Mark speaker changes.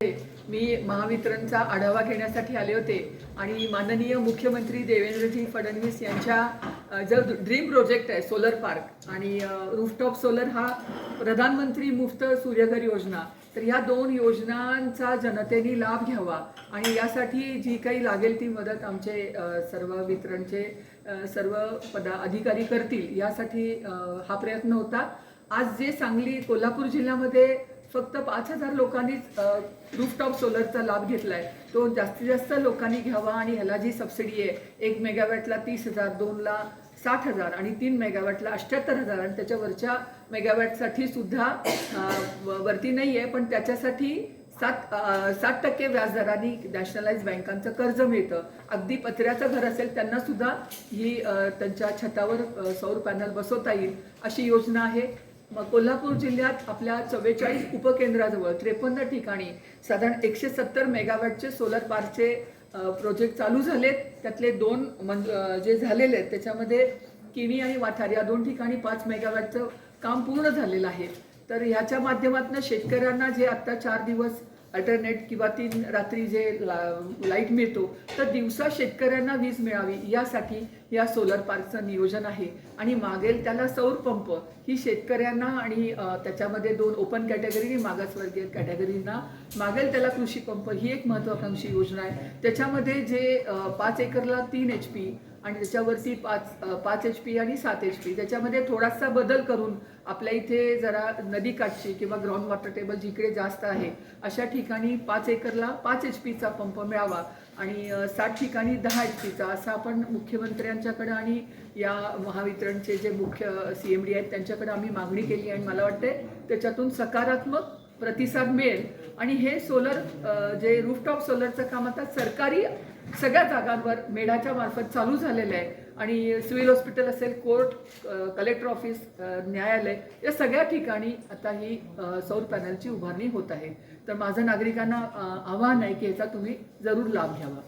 Speaker 1: मी महावितरणचा आढावा घेण्यासाठी आले होते आणि माननीय मुख्यमंत्री देवेंद्रजी फडणवीस यांच्या जो ड्रीम प्रोजेक्ट आहे सोलर पार्क आणि रूफटॉप सोलर हा प्रधानमंत्री मुफ्त सूर्यघर योजना तर ह्या दोन योजनांचा जनतेने लाभ घ्यावा आणि यासाठी जी काही लागेल ती मदत आमचे सर्व वितरणचे सर्व पदा अधिकारी करतील यासाठी हा प्रयत्न होता. आज जे सांगली कोल्हापूर जिल्ह्यामध्ये फक्त पाच हजार लोकांनीच रूफटॉप सोलरचा लाभ घेतलाय. तो जास्तीत जास्त लोकांनी घ्यावा आणि ह्याला जी सबसिडी आहे एक मेगावॅटला तीस हजार दोनला साठ हजार आणि तीन मेगावॅटला अठ्ठ्याहत्तर हजार आणि त्याच्यावरच्या मेगावॅटसाठी सुद्धा व- वरती नाही आहे पण त्याच्यासाठी सात सात टक्के व्याजदराने नॅशनलाइज बँकांचं कर्ज मिळतं. अगदी पत्र्याचं घर असेल त्यांना सुद्धा ही त्यांच्या छतावर सौर पॅनल बसवता येईल अशी योजना आहे. मग कोल्हापूर जिल्ह्यात आपल्या चव्वेचाळीस उपकेंद्राजवळ त्रेपन्न ठिकाणी साधारण एकशे सत्तर मेगावॅटचे सोलर पार्कचे प्रोजेक्ट चालू झालेत. त्यातले दोन मंज जे झालेले आहेत त्याच्यामध्ये किणी आणि वाठार या दोन ठिकाणी पाच मेगावॅटचं काम पूर्ण झालेलं आहे. तर ह्याच्या माध्यमातून शेतकऱ्यांना जे आत्ता चार दिवस अल्टरनेट किंवा तीन रात्री जे ला- लाइट मिळतो तर दिवसा शेतकऱ्यांना वीज मिळावी यासाठी या सोलर पार्कचं नियोजन आहे. आणि मागेल त्याला सौर पंप. ही शेतकऱ्यांना आणि त्याच्यामध्ये दोन ओपन कॅटेगरी आणि मागासवर्गीय कॅटेगरींना मागेल त्याला कृषी पंप. ही एक महत्त्वाकांक्षी योजना आहे. त्याच्यामध्ये जे पाच एकरला तीन एच पी आणि त्याच्यावरती पाच पाच एच पी आणि सात एच पी त्याच्यामध्ये थोडासा बदल करून आपल्या इथे जरा नदीकाठची किंवा ग्राउंड वॉटर टेबल जिकडे जास्त आहे अशा ठिकाणी पाच एकरला पाच एच पीचा पंप मिळावा. आणि सात ठिकाणी दहा एच पीचा असा आपण मुख्यमंत्र्यांच्याकडं आणि या महावितरणचे जे मुख्य सी एम डी आहेत त्यांच्याकडे आम्ही मागणी केली आणि मला वाटते त्याच्यातून सकारात्मक प्रतिसाद मिळेल. आणि हे सोलर जे रूफटॉप सोलरचं काम आता सरकारी सगळ्या जागांवर मेढाच्या मार्फत चालू झालेलं आहे. आणि सिव्हिल हॉस्पिटल असेल कोर्ट कलेक्टर ऑफिस न्यायालय या सगळ्या ठिकाणी आता ही सौर पॅनलची उभारणी होत आहे. तर माझं नागरिकांना आव्हान आवाहन आहे की याचा तुम्ही जरूर लाभ घ्यावा.